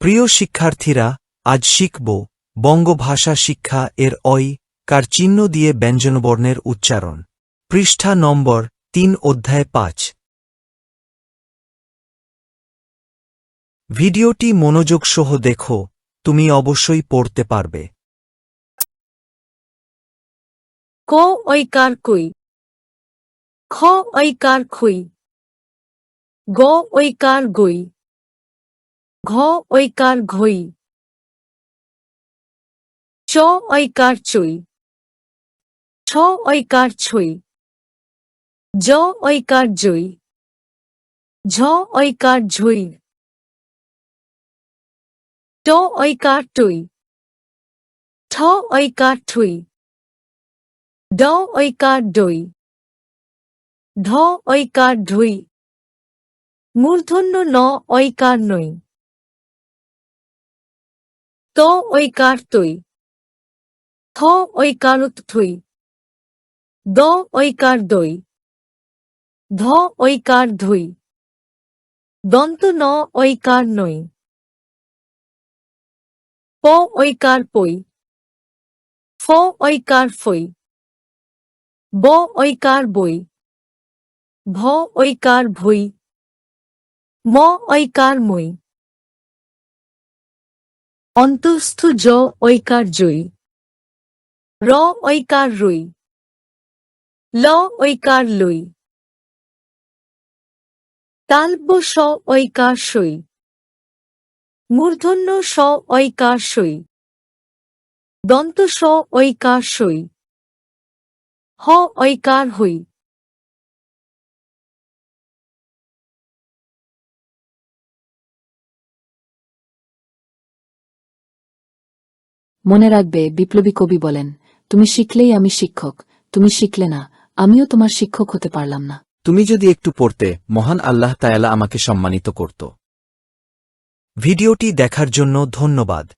প্রিয় শিক্ষার্থীরা, আজ শিখব বঙ্গভাষা শিক্ষা এর অই, কার চিহ্ন দিয়ে ব্যঞ্জনবর্ণের উচ্চারণ। পৃষ্ঠা নম্বর তিন, অধ্যায় পাঁচ। ভিডিওটি মনোযোগ সহ দেখো, তুমি অবশ্যই পড়তে পারবে। ক ঐকার কই? খ ঐকার খই? গ ঐকার গই? ঘ ঐকার ঘই চ ঐকার চই ছ ঐকার ছই জ ঐকার জই ঝ ঐকার ঝই ট ঐকার টই ঠ ঐকার ঠুই ড ঐকার ডই ঢ ঐকার ঢুই মূর্ধন্য ন ঐকার নই ত কার তৈ থ ঐকারুত থুই। দ ওই কার দই। ধ ওই কার ধুই। দন্ত ন ওই কার নই। প ওই কার পই। ফ ঐকার ফই। ব ঐকার বই। ভ ওই কার ভই। ম ওই কার মই। অন্তস্থ জ ঐকার জই। র ঐকার রই। ল ঐকার লই। তালব্য স ঐকার সই। মূর্ধন্য স ঐকার সই। দন্ত স ঐকার সই। হ ঐকার হই। মনে রাখবে, বিপ্লবী কবি বলেন, তুমি শিখলেই আমি শিক্ষক, তুমি শিখলে না, আমিও তোমার শিক্ষক হতে পারলাম না। তুমি যদি একটু পড়তে, মহান আল্লাহ তায়ালা আমাকে সম্মানিত করত। ভিডিওটি দেখার জন্য ধন্যবাদ।